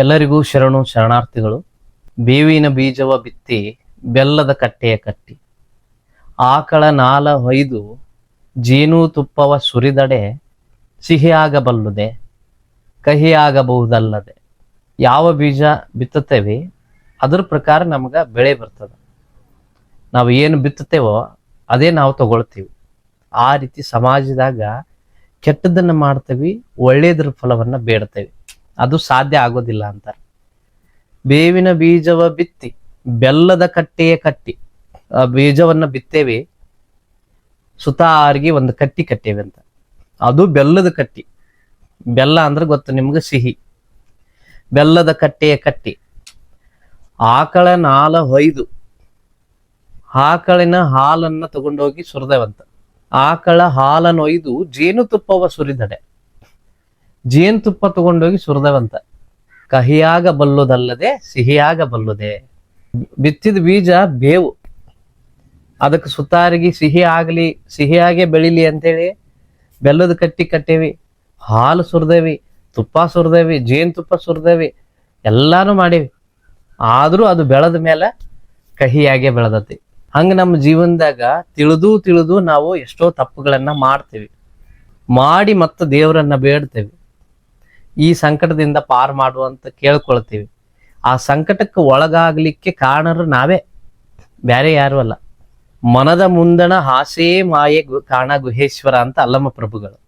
ಎಲ್ಲರಿಗೂ ಶರಣು ಶರಣಾರ್ಥಿಗಳು, ಬೇವಿನ ಬೀಜವ ಬಿತ್ತಿ ಬೆಲ್ಲದ ಕಟ್ಟೆಯ ಕಟ್ಟಿ. ಆಕಳ ನಾಲ ಹೊಯ್ದು ಜೇನು ತುಪ್ಪವ ಸುರಿದಡೆ ಸಿಹಿಯಾಗಬಲ್ಲುದೆ, ಕಹಿಯಾಗಬಹುದಲ್ಲದೆ. ಯಾವ ಬೀಜ ಬಿತ್ತುತ್ತೇವೆ, ಅದ್ರ ಪ್ರಕಾರ ನಮ್ಗೆ ಬೆಳೆ ಬರ್ತದೆ. ನಾವು ಏನು ಬಿತ್ತುತ್ತೇವೋ ಅದೇ ನಾವು ತಗೊಳ್ತೀವಿ. ಆ ರೀತಿ ಸಮಾಜದಾಗ ಕೆಟ್ಟದನ್ನು ಮಾಡ್ತೇವಿ, ಒಳ್ಳೇದ್ರ ಫಲವನ್ನ ಬೇಡ್ತೇವೆ. ಅದು ಸಾಧ್ಯ ಆಗೋದಿಲ್ಲ ಅಂತಾರೆ ಬೇವಿನ ಬೀಜವ ಬಿತ್ತಿ, ಬೆಲ್ಲದ ಕಟ್ಟೆಯ ಕಟ್ಟಿ, ಆ ಬೀಜವನ್ನ ಬಿತ್ತೇವೆ, ಸುತಾರಿಗೆ ಒಂದು ಕಟ್ಟಿ ಕಟ್ಟೇವೆ ಅಂತ. ಅದು ಬೆಲ್ಲದ ಕಟ್ಟಿ. ಬೆಲ್ಲ ಅಂದ್ರೆ ಗೊತ್ತು ನಿಮ್ಗೆ ಸಿಹಿ. ಬೆಲ್ಲದ ಕಟ್ಟೆಯ ಕಟ್ಟಿ. ಆಕಳ ನಾಲ ಹೊಯ್ದು, ಆಕಳಿನ ಹಾಲನ್ನ ತಗೊಂಡೋಗಿ ಸುರಿದೇವಂತ. ಆಕಳ ಹಾಲನ್ನು ಒಯ್ದು ಜೇನುತುಪ್ಪವ ಸುರಿದಡೆ. ಜೇನುತುಪ್ಪ ತಗೊಂಡೋಗಿ ಸುರಿದವಂತ. ಕಹಿಯಾಗ ಬಲ್ಲುದಲ್ಲದೆ ಸಿಹಿಯಾಗ ಬಲ್ಲುದೆ. ಬಿತ್ತಿದ ಬೀಜ ಬೇವು. ಅದಕ್ಕೆ ಸುತ್ತಾರಿಗೆ ಸಿಹಿ ಆಗಲಿ ಸಿಹಿಯಾಗೆ ಬೆಳಿಲಿ ಅಂತೇಳಿ ಬೆಲ್ಲದ ಕಟ್ಟಿ ಕಟ್ಟೇವಿ. ಹಾಲು ಸುರಿದೇವಿ, ತುಪ್ಪ ಸುರಿದೇವಿ, ಜೇನುತುಪ್ಪ ಸುರಿದೇವಿ, ಎಲ್ಲಾನು ಮಾಡೇವಿ. ಆದರೂ ಅದು ಬೆಳೆದ ಮೇಲೆ ಕಹಿಯಾಗೆ ಬೆಳೆದತಿ. ಹಂಗೆ ನಮ್ಮ ಜೀವನದಾಗ ತಿಳಿದು ತಿಳಿದು ನಾವು ಎಷ್ಟೋ ತಪ್ಪುಗಳನ್ನು ಮಾಡ್ತೇವೆ. ಮಾಡಿ ಮತ್ತೆ ದೇವರನ್ನ ಬೇಡ್ತೇವೆ. ಈ ಸಂಕಟದಿಂದ ಪಾರ್ ಮಾಡುವಂತ ಕೇಳ್ಕೊಳ್ತೀವಿ. ಆ ಸಂಕಟಕ್ಕೆ ಒಳಗಾಗ್ಲಿಕ್ಕೆ ಕಾರಣರು ನಾವೇ. ಬೇರೆ ಯಾರು ಅಲ್ಲ. ಮನದ ಮುಂದಣ ಹಾಸೇ ಮಾಯೆ ಕಾಣ ಗುಹೇಶ್ವರ ಅಂತ ಅಲ್ಲಮ್ಮ ಪ್ರಭುಗಳು.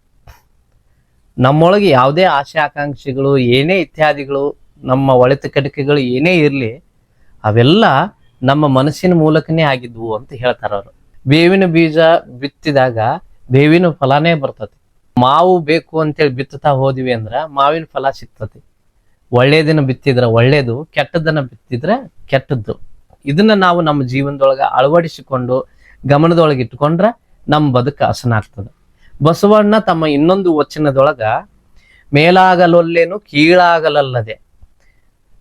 ನಮ್ಮೊಳಗೆ ಯಾವುದೇ ಆಶೆ ಆಕಾಂಕ್ಷೆಗಳು, ಏನೇ ಇತ್ಯಾದಿಗಳು, ನಮ್ಮ ಒಳಿತ ಕಟಿಕೆಗಳು ಏನೇ ಇರಲಿ, ಅವೆಲ್ಲ ನಮ್ಮ ಮನಸ್ಸಿನ ಮೂಲಕನೇ ಆಗಿದ್ವು ಅಂತ ಹೇಳ್ತಾರ ಅವರು ಬೇವಿನ ಬೀಜ ಬಿತ್ತಿದಾಗ ಬೇವಿನ ಫಲನೇ ಬರ್ತತಿ ಮಾವು ಬೇಕು ಅಂತೇಳಿ ಬಿತ್ತುತ್ತಾ ಹೋದಿವಿ ಅಂದ್ರ ಮಾವಿನ ಫಲ ಸಿಗ್ತತಿ ಒಳ್ಳೇದನ್ನ ಬಿತ್ತಿದ್ರ ಒಳ್ಳೇದು, ಕೆಟ್ಟದನ್ನ ಬಿತ್ತಿದ್ರೆ ಕೆಟ್ಟದ್ದು. ಇದನ್ನ ನಾವು ನಮ್ಮ ಜೀವನದೊಳಗ ಅಳವಡಿಸಿಕೊಂಡು, ಗಮನದೊಳಗೆ ಇಟ್ಕೊಂಡ್ರ ನಮ್ಮ ಬದುಕು ಹಸನಾಗ್ತದೆ ಬಸವಣ್ಣ ತಮ್ಮ ಇನ್ನೊಂದು ವಚನದೊಳಗ, ಮೇಲಾಗಲೊಲ್ಲೇನು ಕೀಳಾಗಲಲ್ಲದೆ,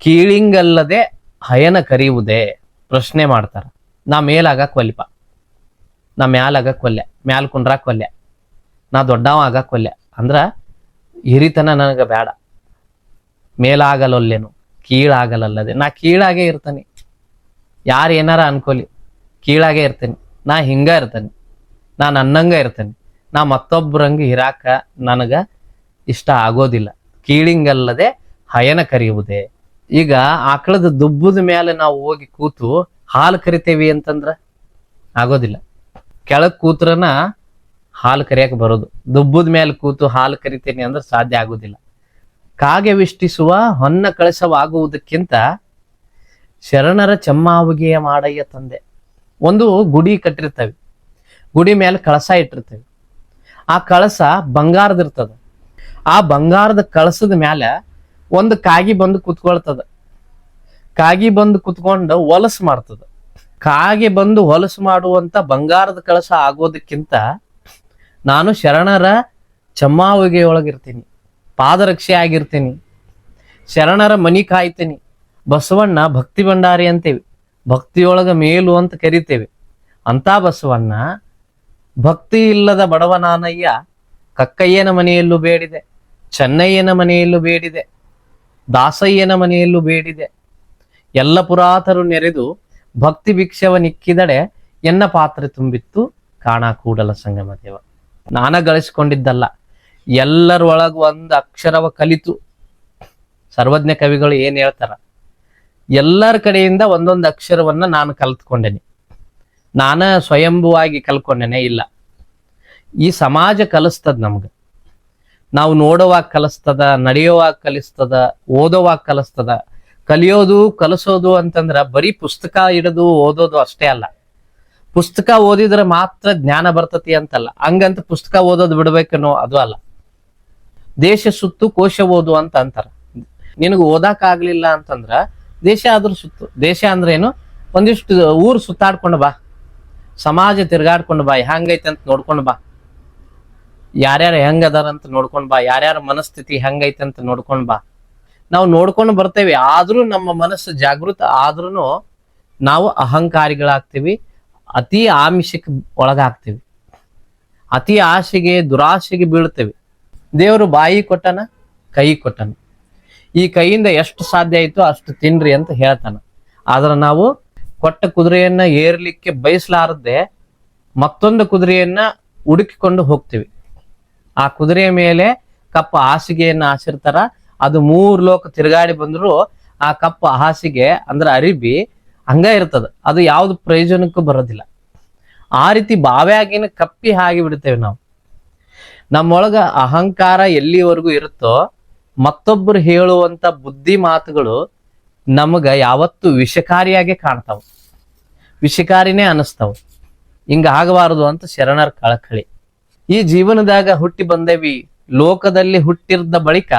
ಕೀಳಿಂಗಲ್ಲದೆ ಹಯನ ಕರಿಯುವುದೇ? ಪ್ರಶ್ನೆ ಮಾಡ್ತಾರ. ನಾ ಮೇಲಾಗಕ್ ಕೊಲ್ಪ ನಾ ಮ್ಯಾಲಾಗಕ್ ಕೊಲ್ಲೆ, ಮ್ಯಾಲ್ ಒಲ್ಲೆ ನಾ ದೊಡ್ಡವ ಆಗಕ್ಕೊಲ್ಲೆ ಅಂದ್ರೆ ಹಿರಿತನ ನನಗೆ ಬೇಡ ಮೇಲಾಗಲೊಲ್ಲೇನು, ಕೀಳಾಗಲಲ್ಲದೆ. ನಾ ಕೀಳಾಗೆ ಇರ್ತೀನಿ. ಯಾರು ಏನಾರ ಅನ್ಕೋಲಿ, ಕೀಳಾಗೆ ಇರ್ತೇನೆ. ನಾ ಹಿಂಗ ಇರ್ತೇನೆ. ನಾ ನನ್ನಂಗ ಇರ್ತೇನೆ. ನಾ ಮತ್ತೊಬ್ಬರಂಗೆ ಇರಾಕ ನನಗ ಇಷ್ಟ ಆಗೋದಿಲ್ಲ. ಕೀಳಿಂಗಲ್ಲದೆ ಹಯನ ಕರೆಯುವುದೇ. ಈಗ ಆಕಳದ ದುಬ್ಬದ ಮೇಲೆ ನಾವು ಹೋಗಿ ಕೂತು ಹಾಲು ಕರಿತೇವಿ ಅಂತಂದ್ರ ಆಗೋದಿಲ್ಲ. ಕೆಳಗ್ ಕೂತ್ರನ ಹಾಲು ಕರಿಯಕ್ಕೆ ಬರೋದು. ದುಬ್ಬದ ಮೇಲೆ ಕೂತು ಹಾಲು ಕರಿತೇನೆ ಅಂದ್ರೆ ಸಾಧ್ಯ ಆಗೋದಿಲ್ಲ. ಕಾಗೆ ವಿಷ್ಟಿಸುವ, ಹೊನ್ನ ಕಳಸವಾಗುವುದಕ್ಕಿಂತ ಶರಣರ ಚಮ್ಮಾವಿಗೆಯ ಮಾಡಯ್ಯ ತಂದೆ. ಒಂದು ಗುಡಿ ಕಟ್ಟಿರ್ತವೆ. ಗುಡಿ ಮೇಲೆ ಕಳಸ ಇಟ್ಟಿರ್ತೇವೆ. ಆ ಕಳಸ ಬಂಗಾರದಿರ್ತದ. ಆ ಬಂಗಾರದ ಕಳಸದ ಮೇಲೆ ಒಂದು ಕಾಗಿ ಬಂದು ಕುತ್ಕೊಳ್ತದ. ಕಾಗಿ ಬಂದು ಕುತ್ಕೊಂಡು ಹೊಲಸು ಮಾಡ್ತದ. ಕಾಗೆ ಬಂದು ಹೊಲಸು ಮಾಡುವಂತ ಬಂಗಾರದ ಕಳಸ ಆಗೋದಕ್ಕಿಂತ ನಾನು ಶರಣರ ಚಮ್ಮಾವಿಗೆಯೊಳಗಿರ್ತೀನಿ ಪಾದರಕ್ಷೆ ಆಗಿರ್ತೀನಿ ಶರಣರ ಮನಿ ಕಾಯ್ತೀನಿ, ಬಸವಣ್ಣ ಭಕ್ತಿ ಭಂಡಾರಿ ಅಂತೇವೆ, ಭಕ್ತಿಯೊಳಗ ಮೇಲು ಅಂತ ಕರಿತೇವೆ. ಅಂತ ಬಸವಣ್ಣ, ಭಕ್ತಿ ಇಲ್ಲದ ಬಡವನಾನಯ್ಯ, ಕಕ್ಕಯ್ಯನ ಮನೆಯಲ್ಲೂ ಬೇಡಿದೆ, ಚೆನ್ನಯ್ಯನ ಮನೆಯಲ್ಲೂ ಬೇಡಿದೆ, ದಾಸಯ್ಯನ ಮನೆಯಲ್ಲೂ ಬೇಡಿದೆ. ಎಲ್ಲ ಪುರಾತರು ನೆರೆದು ಭಕ್ತಿ ಭಿಕ್ಷವ ನಿಕ್ಕಿದಡೆ ಎನ್ನ ಪಾತ್ರೆ ತುಂಬಿತ್ತು ಕಾಣ ಕೂಡಲ ಸಂಗಮ ದೇವ ನಾನ ಗಳಿಸ್ಕೊಂಡಿದ್ದಲ್ಲ. ಎಲ್ಲರೊಳಗ ಒಂದು ಅಕ್ಷರವ ಕಲಿತು ಸರ್ವಜ್ಞ ಕವಿಗಳು ಏನ್ ಹೇಳ್ತಾರ? ಎಲ್ಲರ ಕಡೆಯಿಂದ ಒಂದೊಂದು ಅಕ್ಷರವನ್ನ ನಾನು ಕಲ್ತ್ಕೊಂಡೇನೆ. ನಾನ ಸ್ವಯಂಭುವಾಗಿ ಕಲ್ಕೊಂಡೇನೆ ಇಲ್ಲ. ಈ ಸಮಾಜ ಕಲಿಸ್ತದ ನಮ್ಗ. ನಾವು ನೋಡೋವಾಗ ಕಲಿಸ್ತದ, ನಡೆಯೋವಾಗ ಕಲಿಸ್ತದ, ಓದೋವಾಗ ಕಲಿಸ್ತದ, ಕಲಿಯೋದು, ಕಲಿಸೋದು ಅಂತಂದ್ರ ಬರೀ ಪುಸ್ತಕ ಹಿಡಿದು ಓದೋದು ಅಷ್ಟೇ ಅಲ್ಲ. ಪುಸ್ತಕ ಓದಿದ್ರೆ ಮಾತ್ರ ಜ್ಞಾನ ಬರ್ತತಿ ಅಂತಲ್ಲ. ಹಂಗಂತ ಪುಸ್ತಕ ಓದೋದು ಬಿಡ್ಬೇಕನ್ನೋ ಅದು ಅಲ್ಲ. ದೇಶ ಸುತ್ತು ಕೋಶ ಓದು ಅಂತ ಅಂತಾರ. ನಿನಗೆ ಓದಾಕ ಆಗ್ಲಿಲ್ಲ ಅಂತಂದ್ರ ದೇಶ ಆದ್ರೂ ಸುತ್ತು. ದೇಶ ಅಂದ್ರೆ ಏನು? ಒಂದಿಷ್ಟು ಊರು ಸುತ್ತಾಡ್ಕೊಂಡು ಬಾ. ಸಮಾಜ ತಿರ್ಗಾಡ್ಕೊಂಡು ಬಾ. ಹೆಂಗೈತೆ ಅಂತ ನೋಡ್ಕೊಂಡು ಬಾ. ಯಾರ್ಯಾರು ಹೆಂಗ್ ಅದಾರ ಅಂತ ನೋಡ್ಕೊಂಡ್ ಬಾ. ಯಾರ್ಯಾರ ಮನಸ್ಥಿತಿ ಹೆಂಗೈತೆ ಅಂತ ನೋಡ್ಕೊಂಡ್ ಬಾ. ನಾವು ನೋಡ್ಕೊಂಡು ಬರ್ತೇವೆ. ಆದ್ರೂ ನಮ್ಮ ಮನಸ್ಸು ಜಾಗೃತ. ಆದ್ರೂ ನಾವು ಅಹಂಕಾರಿಗಳಾಗ್ತೀವಿ. ಅತಿ ಆಮಿಷಕ್ಕೆ ಒಳಗಾಗ್ತೇವೆ. ಅತಿ ಆಶೆಗೆ ದುರಾಶೆಗೆ ಬೀಳ್ತೇವೆ ದೇವರು ಬಾಯಿ ಕೊಟ್ಟನ, ಕೈ ಕೊಟ್ಟನ. ಈ ಕೈಯಿಂದ ಎಷ್ಟು ಸಾಧ್ಯ ಆಯಿತು ಅಷ್ಟು ತಿನ್ರಿ ಅಂತ ಹೇಳ್ತಾನ. ಆದ್ರೆ ನಾವು ಕೊಟ್ಟ ಕುದುರೆಯನ್ನ ಏರ್ಲಿಕ್ಕೆ ಬಯಸಲಾರದೆ ಮತ್ತೊಂದು ಕುದುರೆಯನ್ನ ಹುಡುಕಿಕೊಂಡು ಹೋಗ್ತೀವಿ. ಆ ಕುದುರೆಯ ಮೇಲೆ ಕಪ್ಪ ಹಾಸಿಗೆಯನ್ನ ಹಾಸಿರ್ತಾರ. ಅದು ಮೂರು ಲೋಕ ತಿರುಗಾಡಿ ಬಂದ್ರು ಆ ಕಪ್ಪ ಹಾಸಿಗೆ ಅಂದ್ರೆ ಅರಿಬಿ ಹಂಗ ಇರ್ತದ. ಅದು ಯಾವ್ದು ಪ್ರಯೋಜನಕ್ಕೂ ಬರೋದಿಲ್ಲ. ಆ ರೀತಿ ಬಾವ್ಯಾಗಿನ ಕಪ್ಪಿ ಹಾಗೆ ಬಿಡ್ತೇವೆ ನಾವು. ನಮ್ಮೊಳಗ ಅಹಂಕಾರ ಎಲ್ಲಿವರೆಗೂ ಇರುತ್ತೋ, ಮತ್ತೊಬ್ಬರು ಹೇಳುವಂತ ಬುದ್ಧಿ ಮಾತುಗಳು ನಮಗ ಯಾವತ್ತು ವಿಷಕಾರಿಯಾಗೆ ಕಾಣ್ತಾವ. ವಿಷಕಾರಿನೇ ಅನಿಸ್ತಾವ. ಹಿಂಗ ಆಗಬಾರದು ಅಂತ ಶರಣರ ಕಳಕಳಿ. ಈ ಜೀವನದಾಗ ಹುಟ್ಟಿ ಬಂದೇವಿ. ಲೋಕದಲ್ಲಿ ಹುಟ್ಟಿರ್ದ ಬಳಿಕ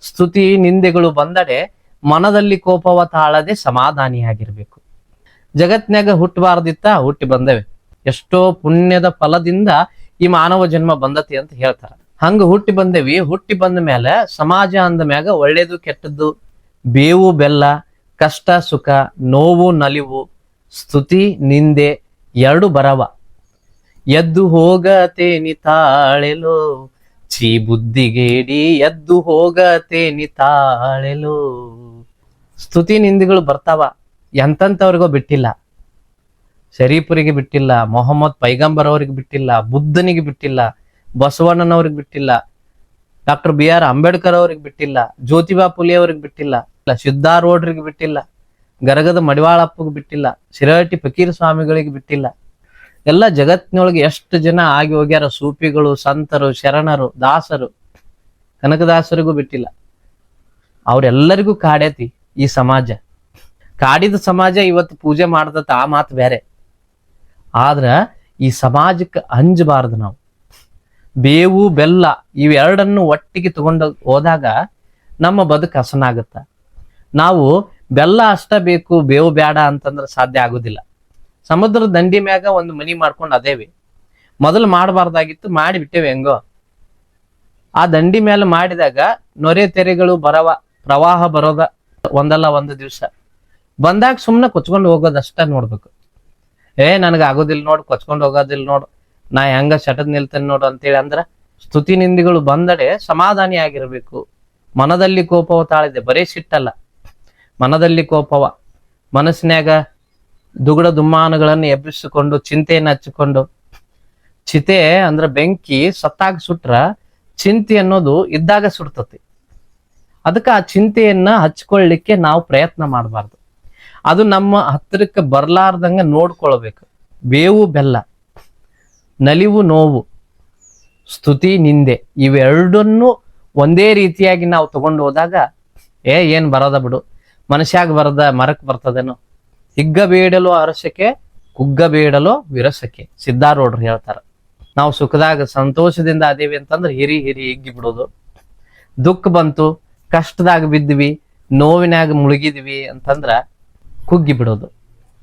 ಸ್ತುತಿ ನಿಂದೆಗಳು ಬಂದಡೆ ಮನದಲ್ಲಿ ಕೋಪವ ತಾಳದೆ ಸಮಾಧಾನಿಯಾಗಿರ್ಬೇಕು. ಜಗತ್ನ್ಯಾಗ ಹುಟ್ಟಬಾರ್ದಿತ್ತ ಹುಟ್ಟಿ ಬಂದವೆ. ಎಷ್ಟೋ ಪುಣ್ಯದ ಫಲದಿಂದ ಈ ಮಾನವ ಜನ್ಮ ಬಂದತಿ ಅಂತ ಹೇಳ್ತಾರ. ಹಂಗ ಹುಟ್ಟಿ ಬಂದೇವಿ, ಹುಟ್ಟಿ ಬಂದ ಮೇಲೆ ಸಮಾಜ ಅಂದ ಮ್ಯಾಗ ಒಳ್ಳೇದು ಕೆಟ್ಟದ್ದು ಬೇವು, ಬೆಲ್ಲ, ಕಷ್ಟ, ಸುಖ, ನೋವು, ನಲಿವು, ಸ್ತುತಿ, ನಿಂದೆ ಎರಡು ಬರವ. ಎದ್ದು ಹೋಗತೇನಿ ತಾಳೆಲು ಚೀ ಬುದ್ಧಿಗೇಡಿ ಎದ್ದು ಹೋಗತೇನಿ ತಾಳೆಲು. ಸ್ತುತಿ ನಿಂದಿಗಳು ಬರ್ತಾವ. ಎಂತಂತವ್ರಿಗೋ ಬಿಟ್ಟಿಲ್ಲ. ಶರೀಫರಿಗೆ ಬಿಟ್ಟಿಲ್ಲ, ಮೊಹಮ್ಮದ್ ಪೈಗಂಬರ್ ಅವ್ರಿಗೆ ಬಿಟ್ಟಿಲ್ಲ, ಬುದ್ಧನಿಗೆ ಬಿಟ್ಟಿಲ್ಲ, ಬಸವಣ್ಣನವ್ರಿಗೆ ಬಿಟ್ಟಿಲ್ಲ, ಡಾಕ್ಟರ್ ಬಿ ಆರ್ ಅಂಬೇಡ್ಕರ್ ಅವ್ರಿಗೆ ಬಿಟ್ಟಿಲ್ಲ, ಜ್ಯೋತಿಬಾ ಫುಲೆ ಅವ್ರಿಗೆ ಬಿಟ್ಟಿಲ್ಲ ಇಲ್ಲ ಸಿದ್ದಾರೂಢರಿಗೆ ಬಿಟ್ಟಿಲ್ಲ, ಗರಗದ ಮಡಿವಾಳಪ್ಪಗೆ ಬಿಟ್ಟಿಲ್ಲ ಶಿರಹಟ್ಟಿ ಫಕೀರ್ ಸ್ವಾಮಿಗಳಿಗೆ ಬಿಟ್ಟಿಲ್ಲ. ಎಲ್ಲ ಜಗತ್ತಿನೊಳಗೆ ಎಷ್ಟು ಜನ ಆಗಿ ಹೋಗ್ಯಾರ ಸೂಫಿಗಳು ಸಂತರು, ಶರಣರು, ದಾಸರು, ಕನಕದಾಸರಿಗೂ ಬಿಟ್ಟಿಲ್ಲ. ಅವರೆಲ್ಲರಿಗೂ ಕಾಡೇತಿ ಈ ಸಮಾಜ. ಕಾಡಿದ ಸಮಾಜ ಇವತ್ತು ಪೂಜೆ ಮಾಡ್ದತ್ತ ಆ ಮಾತು ಬೇರೆ. ಆದ್ರ ಈ ಸಮಾಜಕ್ಕೆ ಅಂಜಬಾರದು ನಾವು. ಬೇವು, ಬೆಲ್ಲ ಇವೆರಡನ್ನು ಒಟ್ಟಿಗೆ ತಗೊಂಡು ಹೋದಾಗ ನಮ್ಮ ಬದುಕು ಹಸನಾಗುತ್ತ ನಾವು ಬೆಲ್ಲ ಅಷ್ಟ ಬೇಕು, ಬೇವು ಬೇಡ ಅಂತಂದ್ರೆ ಸಾಧ್ಯ ಆಗುದಿಲ್ಲ. ಸಮುದ್ರ ದಂಡಿ ಮ್ಯಾಗ ಒಂದು ಮನಿ ಮಾಡ್ಕೊಂಡು ಅದೇವಿ. ಮೊದಲು ಮಾಡಬಾರ್ದಾಗಿತ್ತು ಮಾಡಿಬಿಟ್ಟೇವೆ ಹೆಂಗೋ. ಆ ದಂಡಿ ಮೇಲೆ ಮಾಡಿದಾಗ ನೊರೆ ತೆರೆಗಳು ಬರವ, ಪ್ರವಾಹ ಬರೋದ ಒಂದಲ್ಲ ಒಂದು ದಿವಸ. ಬಂದಾಗ ಸುಮ್ಮನೆ ಕೊಚ್ಕೊಂಡು ಹೋಗೋದಷ್ಟ ನೋಡ್ಬೇಕು. ಏ, ನನಗೆ ಆಗೋದಿಲ್ಲ ನೋಡು, ಕೊಚ್ಕೊಂಡು ಹೋಗೋದಿಲ್ಲ ನೋಡು. ನಾ ಹೆಂಗ ಶಟದ್ ನಿಲ್ತೇನೆ ನೋಡು ಅಂತೇಳಿ ಅಂದ್ರ ಸ್ತುತಿ ನಿಂದಿಗಳು ಬಂದಡೆ ಸಮಾಧಾನಿ ಆಗಿರಬೇಕು. ಮನದಲ್ಲಿ ಕೋಪವ ತಾಳಿದೆ, ಬರೀ ಸಿಟ್ಟಲ್ಲ. ಮನದಲ್ಲಿ ಕೋಪವ. ಮನಸ್ಸಿನ್ಯಾಗ ದುಗುಡ ದುಮ್ಮಾನಗಳನ್ನು ಎಬ್ಬಿಸಿಕೊಂಡು, ಚಿಂತೆಯನ್ನು ಹಚ್ಚಿಕೊಂಡು. ಚಿತೆ ಅಂದ್ರ ಬೆಂಕಿ ಸತ್ತಾಗ ಸುಟ್ರ ಚಿಂತೆ ಅನ್ನೋದು ಇದ್ದಾಗ ಸುಡ್ತತಿ. ಅದಕ್ಕೆ ಆ ಚಿಂತೆಯನ್ನ ಹಚ್ಕೊಳ್ಳಿಕ್ಕೆ ನಾವು ಪ್ರಯತ್ನ ಮಾಡಬಾರ್ದು. ಅದು ನಮ್ಮ ಹತ್ತಿರಕ್ಕೆ ಬರ್ಲಾರ್ದಂಗೆ ನೋಡ್ಕೊಳ್ಬೇಕು. ಬೇವು ಬೆಲ್ಲ, ನಲಿವು ನೋವು, ಸ್ತುತಿ ನಿಂದೆ ಇವೆರಡನ್ನೂ ಒಂದೇ ರೀತಿಯಾಗಿ ನಾವು ತಗೊಂಡು ಹೋದಾಗ, ಏ, ಏನ್ ಬರೋದ ಬಿಡು. ಮನುಷ್ಯಾಗ ಬರದ ಮರಕ್ ಬರ್ತದೇನೋ. ಹಿಗ್ಗಬೇಡಲೋ ಅರಸಕ್ಕೆ, ಕುಗ್ಗಬೇಡಲು ವಿರಸಕ್ಕೆ. ಸಿದ್ಧಾರೂಢರು ಹೇಳ್ತಾರ. ನಾವು ಸುಖದಾಗ ಸಂತೋಷದಿಂದ ಅದೇವಿ ಅಂತಂದ್ರೆ ಹಿರಿ ಹಿರಿ ಹಿಗ್ಗಿ ಬಿಡೋದು. ದುಃಖ ಬಂತು, ಕಷ್ಟದಾಗ ಬಿದ್ವಿ ನೋವಿನಾಗ ಮುಳುಗಿದ್ವಿ ಅಂತಂದ್ರ ಕುಗ್ಗಿ ಬಿಡೋದು.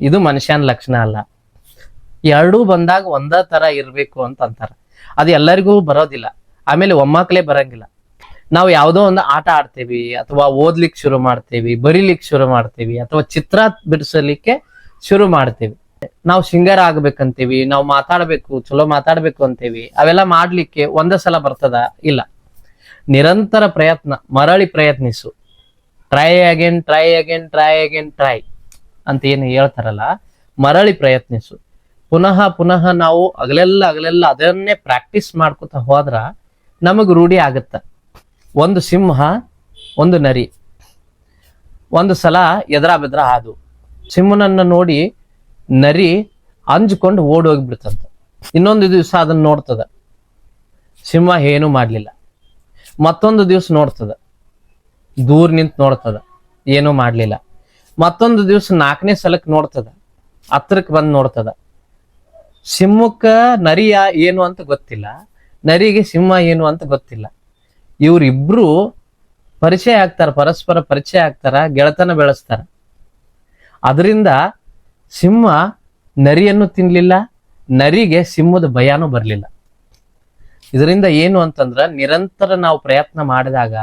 ಇದು ಮನುಷ್ಯನ ಲಕ್ಷಣ ಅಲ್ಲ. ಎರಡೂ ಬಂದಾಗ ಒಂದ ತರ ಇರಬೇಕು ಅಂತ ಅಂತಾರೆ. ಅದು ಎಲ್ಲರಿಗೂ ಬರೋದಿಲ್ಲ. ಆಮೇಲೆ ಒಮ್ಮಕ್ಕಲೇ ಬರಂಗಿಲ್ಲ. ನಾವು ಯಾವುದೋ ಒಂದು ಆಟ ಆಡ್ತೇವಿ, ಅಥವಾ ಓದ್ಲಿಕ್ಕೆ ಶುರು ಮಾಡ್ತೇವಿ ಬರೀಲಿಕ್ಕೆ ಶುರು ಮಾಡ್ತೇವಿ, ಅಥವಾ ಚಿತ್ರ ಬಿಡಿಸಲಿಕ್ಕೆ ಶುರು ಮಾಡ್ತೇವಿ. ನಾವು ಸಿಂಗರ್ ಆಗ್ಬೇಕಂತೀವಿ, ನಾವು ಮಾತಾಡ್ಬೇಕು, ಚಲೋ ಮಾತಾಡ್ಬೇಕು ಅಂತೇವಿ, ಅವೆಲ್ಲ ಮಾಡ್ಲಿಕ್ಕೆ ಒಂದ ಸಲ ಬರ್ತದ? ಇಲ್ಲ. ನಿರಂತರ ಪ್ರಯತ್ನ, ಮರಳಿ ಪ್ರಯತ್ನಿಸು. Try again try again try again try ಅಂತ ಏನು ಹೇಳ್ತಾರಲ್ಲ, ಮರಳಿ ಪ್ರಯತ್ನಿಸು. ಪುನಃ ಪುನಃ ನಾವು ಅಗಲೆಲ್ಲ ಅಗಲೆಲ್ಲ ಅದನ್ನೇ ಪ್ರಾಕ್ಟೀಸ್ ಮಾಡ್ಕೊತ ಹೋದ್ರ ನಮಗ್ ರೂಢಿ ಆಗತ್ತ. ಒಂದು ಸಿಂಹ, ಒಂದು ನರಿ. ಒಂದು ಸಲ ಎದ್ರ ಬೆದ್ರ ಹಾದು ಸಿಂಹನನ್ನ ನೋಡಿ ನರಿ ಅಂಜ್ಕೊಂಡು ಓಡಿ ಹೋಗ್ಬಿಡ್ತಂತ ಇನ್ನೊಂದು ದಿವಸ ಅದನ್ನ ನೋಡ್ತದ. ಸಿಂಹ ಏನೂ ಮಾಡ್ಲಿಲ್ಲ. ಮತ್ತೊಂದು ದಿವಸ ನೋಡ್ತದ. ದೂರ ನಿಂತ್ ನೋಡ್ತದ. ಏನೂ ಮಾಡ್ಲಿಲ್ಲ. ಮತ್ತೊಂದು ದಿವಸ ನಾಲ್ಕನೇ ಸಲಕ್ ನೋಡ್ತದ. ಹತ್ರಕ್ಕೆ ಬಂದು ನೋಡ್ತದ. ಸಿಂಹಕ್ಕ ನರಿಯ ಏನು ಅಂತ ಗೊತ್ತಿಲ್ಲ. ನರಿಗೆ ಸಿಂಹ ಏನು ಅಂತ ಗೊತ್ತಿಲ್ಲ. ಇವ್ರಿಬ್ರು ಪರಿಚಯ ಆಗ್ತಾರ, ಪರಸ್ಪರ ಪರಿಚಯ ಆಗ್ತಾರ, ಗೆಳತನ ಬೆಳೆಸ್ತಾರ. ಅದರಿಂದ ಸಿಂಹ ನರಿಯನ್ನು ತಿನ್ಲಿಲ್ಲ, ನರಿಗೆ ಸಿಂಹದ ಭಯನೂ ಬರಲಿಲ್ಲ. ಇದರಿಂದ ಏನು ಅಂತಂದ್ರ ನಿರಂತರ ನಾವು ಪ್ರಯತ್ನ ಮಾಡಿದಾಗ,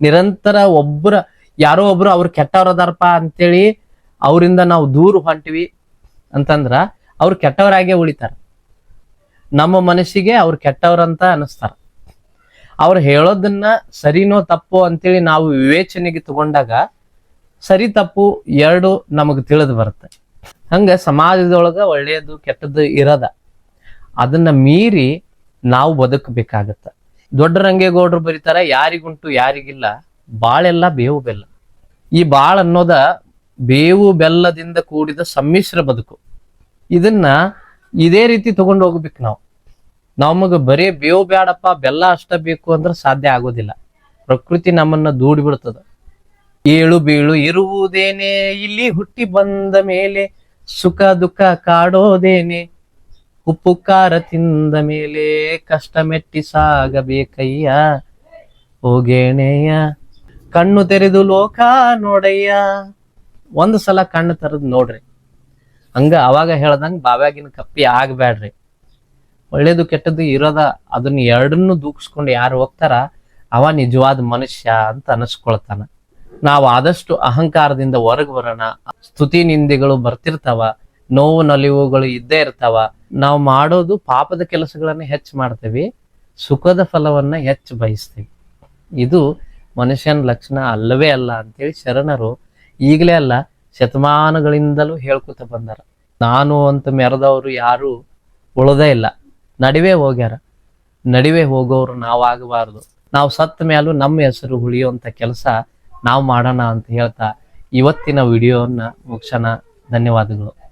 ನಿರಂತರ ಒಬ್ಬರ ಯಾರೋ ಒಬ್ರು ಅವ್ರು ಕೆಟ್ಟವ್ರದಾರಪ್ಪ ಅಂತೇಳಿ ಅವರಿಂದ ನಾವು ದೂರ ಹೊಂಟಿವಿ ಅಂತಂದ್ರ ಅವ್ರು ಕೆಟ್ಟವರಾಗೆ ಉಳಿತಾರ. ನಮ್ಮ ಮನಸ್ಸಿಗೆ ಅವ್ರು ಕೆಟ್ಟವ್ರಂತ ಅನಿಸ್ತಾರ. ಅವ್ರು ಹೇಳೋದನ್ನ ಸರಿನೋ ತಪ್ಪೋ ಅಂತೇಳಿ ನಾವು ವಿವೇಚನೆಗೆ ತಗೊಂಡಾಗ ಸರಿ ತಪ್ಪು ಎರಡು ನಮಗ್ ತಿಳಿದು ಬರುತ್ತೆ. ಹಂಗ ಸಮಾಜದೊಳಗ ಒಳ್ಳೆಯದು ಕೆಟ್ಟದ್ದು ಇರದ. ಅದನ್ನ ಮೀರಿ ನಾವು ಬದುಕಬೇಕಾಗತ್ತ. ದೊಡ್ಡ ರಂಗೇಗೌಡರು ಬರೀತಾರ ಯಾರಿಗುಂಟು ಯಾರಿಗಿಲ್ಲ. ಬಾಳೆಲ್ಲ ಬೇವು ಬೆಲ್ಲ. ಈ ಬಾಳ್ ಅನ್ನೋದ ಬೇವು ಬೆಲ್ಲದಿಂದ ಕೂಡಿದ ಸಮ್ಮಿಶ್ರ ಬದುಕು. ಇದನ್ನ ಇದೇ ರೀತಿ ತಗೊಂಡು ಹೋಗ್ಬೇಕು ನಾವು. ನಮಗ ಬರೀ ಬೇವು ಬ್ಯಾಡಪ್ಪ, ಬೆಲ್ಲ ಅಷ್ಟ ಬೇಕು ಅಂದ್ರೆ ಸಾಧ್ಯ ಆಗೋದಿಲ್ಲ. ಪ್ರಕೃತಿ ನಮ್ಮನ್ನ ದೂಡಿ ಬಿಡ್ತದ. ಏಳು ಬೀಳು ಇರುವುದೇನೆ, ಇಲ್ಲಿ ಹುಟ್ಟಿ ಬಂದ ಮೇಲೆ ಸುಖ ದುಃಖ ಕಾಡೋದೇನೆ. ಉಪ್ಪು ಖಾರ ತಿಂದ ಮೇಲೆ ಕಷ್ಟ ಮೆಟ್ಟಿ ಸಾಗಬೇಕಯ್ಯ ಹೋಗೇಣೆಯ ಕಣ್ಣು ತೆರೆದು ಲೋಕ ನೋಡಯ್ಯ. ಒಂದು ಸಲ ಕಣ್ಣು ತೆರೆದು ನೋಡ್ರಿ. ಹಂಗ ಅವಾಗ ಹೇಳ್ದಂಗ ಬಾವ್ಯಾಗಿನ ಕಪ್ಪಿ ಆಗ್ಬೇಡ್ರಿ ಒಳ್ಳೇದು ಕೆಟ್ಟದ್ದು ಇರೋದ ಅದನ್ನ ಎರಡನ್ನೂ ದೂಕ್ಸ್ಕೊಂಡು ಯಾರು ಹೋಗ್ತಾರ, ಅವ ನಿಜವಾದ ಮನುಷ್ಯ ಅಂತ ಅನಸ್ಕೊಳ್ತಾನ. ನಾವು ಆದಷ್ಟು ಅಹಂಕಾರದಿಂದ ಹೊರಗೆ ಬರೋಣ. ಸ್ತುತಿ ನಿಂದೆಗಳು ಬರ್ತಿರ್ತಾವ, ನೋವು ನಲಿವುಗಳು ಇದ್ದೇ ಇರ್ತಾವ. ನಾವು ಮಾಡೋದು ಪಾಪದ ಕೆಲಸಗಳನ್ನ ಹೆಚ್ಚು ಮಾಡ್ತೇವಿ, ಸುಖದ ಫಲವನ್ನ ಹೆಚ್ಚು ಬಯಸ್ತೀವಿ. ಇದು ಮನುಷ್ಯನ ಲಕ್ಷಣ ಅಲ್ಲವೇ ಅಲ್ಲ ಅಂತೇಳಿ ಶರಣರು ಈಗಲೇ ಅಲ್ಲ ಶತಮಾನಗಳಿಂದಲೂ ಹೇಳ್ಕೊತ ಬಂದಾರ. ನಾನು ಅಂತ ಮೆರೆದವರು ಯಾರು ಉಳದೇ ಇಲ್ಲ. ನಡುವೆ ಹೋಗ್ಯಾರ. ನಡುವೆ ಹೋಗೋರು ನಾವಾಗಬಾರದು. ನಾವು ಸತ್ತ ಮೇಲೂ ನಮ್ಮ ಹೆಸರು ಉಳಿಯುವಂಥ ಕೆಲಸ ನಾವು ಮಾಡೋಣ ಅಂತ ಹೇಳ್ತಾ ಇವತ್ತಿನ ವಿಡಿಯೋನ ಮುಗಿಸೋಣ. ಧನ್ಯವಾದಗಳು.